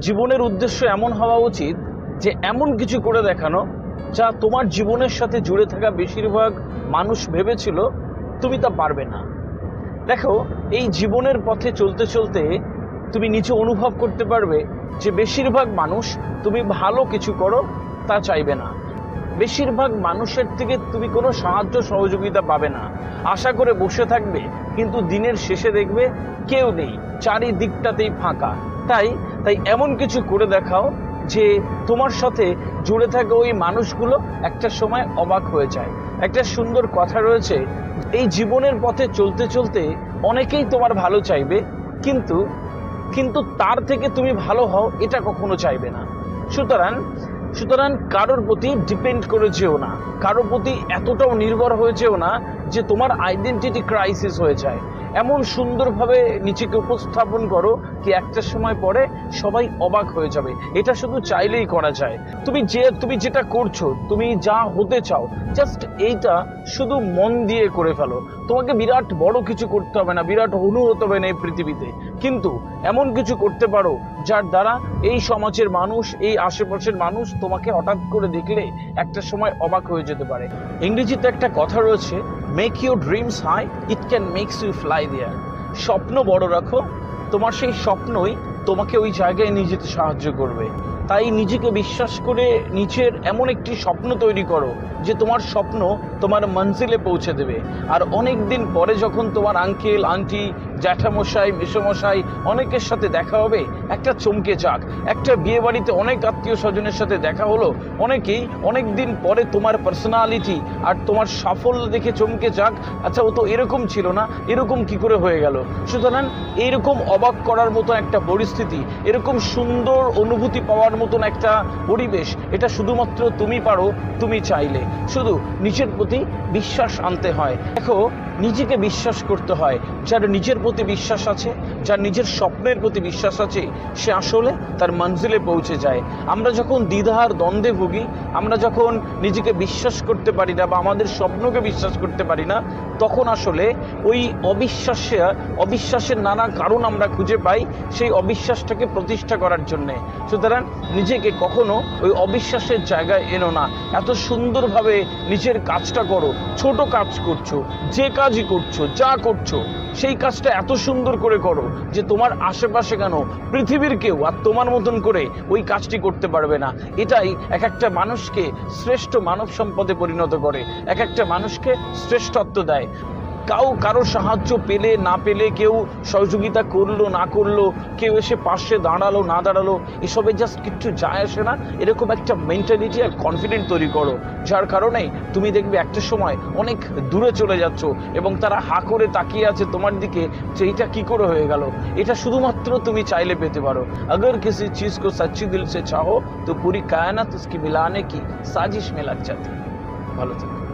জীবনের উদ্দেশ্য এমন হওয়া উচিত যে এমন কিছু করে দেখানো যা তোমার জীবনের সাথে জুড়ে থাকা বেশিরভাগ মানুষ ভেবেছিল তুমি তা পারবে না। দেখো, এই জীবনের পথে চলতে চলতে তুমি নিচে অনুভব করতে পারবে যে বেশিরভাগ মানুষ তুমি ভালো কিছু করো তা চাইবে না। বেশিরভাগ মানুষের থেকে তুমি কোনো সাহায্য সহযোগিতা পাবে না। আশা করে বসে থাকবে, কিন্তু দিনের শেষে দেখবে কেউ নেই, চারিদিকটাতেই ফাঁকা। তাই তাই এমন কিছু করে দেখাও যে তোমার সাথে জুড়ে থাকা ওই মানুষগুলো একটা সময় অবাক হয়ে যায়। একটা সুন্দর কথা রয়েছে, এই জীবনের পথে চলতে চলতে অনেকেই তোমার ভালো চাইবে, কিন্তু কিন্তু তার থেকে তুমি ভালো হও এটা কখনো চাইবে না। সুতরাং সুতরাং কারোর প্রতি ডিপেন্ড করেছেও না। কারোর প্রতি এতটাও নির্ভর হয়েছেও না যে তোমার আইডেন্টিটি ক্রাইসিস হয়ে যায়। এমন সুন্দরভাবে নিজেকে উপস্থাপন করো কি একটা সময় পরে সবাই অবাক হয়ে যাবে। এটা শুধু চাইলেই করা যায়। তুমি যে, তুমি যেটা করছ, তুমি যা হতে চাও জাস্ট এইটা শুধু মন দিয়ে করে ফেলো। তোমাকে বিরাট বড় কিছু করতে হবে না, বিরাট হনু হতে হবে না এই পৃথিবীতে। কিন্তু এমন কিছু করতে পারো যার দ্বারা এই সমাজের মানুষ, এই আশেপাশের মানুষ তোমাকে হঠাৎ করে দেখলে একটা সময় অবাক হয়ে যেতে পারে। ইংরেজিতে একটা কথা রয়েছে make your dreams high it can makes you fly there স্বপ্ন বড় রাখো, তোমার সেই স্বপ্নই তোমাকে ওই জায়গায় নিয়ে যেতে সাহায্য করবে। তাই নিজেকে বিশ্বাস করে নিচের এমন একটি স্বপ্ন তৈরি করো, যে তোমার স্বপ্ন তোমার মঞ্জিলে পৌঁছে দেবে। আর অনেক দিন পরে যখন তোমার আঙ্কেল আন্টি জ্যাঠামশাই মেসোমশাই অনেকের সাথে দেখা হবে। একটা চমকে যাক। একটা বিয়ে বাড়িতে অনেক আত্মীয় স্বজনের সাথে দেখা হলো। অনেকেই অনেক দিন পরে তোমার পার্সোনালিটি আর তোমার সাফল্য দেখে চমকে যাক। আচ্ছা ও তো এরকম ছিল না। এরকম কি করে হয়ে গেল? সুতরাং এইরকম অবাক করার মতো একটা পরিস্থিতি, এরকম সুন্দর অনুভূতি পাওয়ার মতন একটা পরিবেশ, এটা শুধুমাত্র তুমি পারো, তুমি চাইলে। শুধু নিজের প্রতি বিশ্বাস আনতে হয়। দেখো নিজেকে বিশ্বাস করতে হয়। যার নিজের প্রতি বিশ্বাস আছে, যার নিজের স্বপ্নের প্রতি বিশ্বাস আছে, সে আসলে তার মঞ্জিলে পৌঁছে যায়। আমরা যখন দ্বিধার দ্বন্দ্বে ভুগি, আমরা যখন নিজেকে বিশ্বাস করতে পারি না বা আমাদের স্বপ্নকে বিশ্বাস করতে পারি না, তখন আসলে ওই অবিশ্বাসে, অবিশ্বাসের নানা কারণ আমরা খুঁজে পাই সেই অবিশ্বাসটাকে প্রতিষ্ঠা করার জন্যে। সুতরাং নিজেকে কখনো ওই অবিশ্বাসের জায়গায় এনো না। এত সুন্দরভাবে নিজের কাজটা করো, ছোট কাজ করছ, যে কাজই করছ, যা করছ, সেই কাজটা এত সুন্দর করে করো যে তোমার আশেপাশে কেন পৃথিবীর কেউ আর তোমার মতন করে ওই কাজটি করতে পারবে না। এটাই এক একটা মানুষকে শ্রেষ্ঠ মানব সম্পদে পরিণত করে এক একটা মানুষকে শ্রেষ্ঠত্ব দেয়। কাউ কারো সাহায্য পেলে না পেলে কেউ সহযোগিতা করলো না করলো কেউ এসে পাশে দাঁড়ালো না দাঁড়ালো এসবে জাস্ট কিচ্ছু যায় আসে না এরকম একটা মেন্টালিটি আর কনফিডেন্ট তৈরি করো যার কারণে তুমি দেখবে একটা সময় অনেক দূরে চলে যাচ্ছ এবং তারা হা করে তাকিয়ে আছে তোমার দিকে যে এটা কি করে হয়ে গেল এটা শুধুমাত্র তুমি চাইলে পেতে পারো अगर किसी चीज को सच्ची दिल से चाहो तो पूरी कायनात उसकी मिलाने की साजिश में लग जाती है ভালো থেকো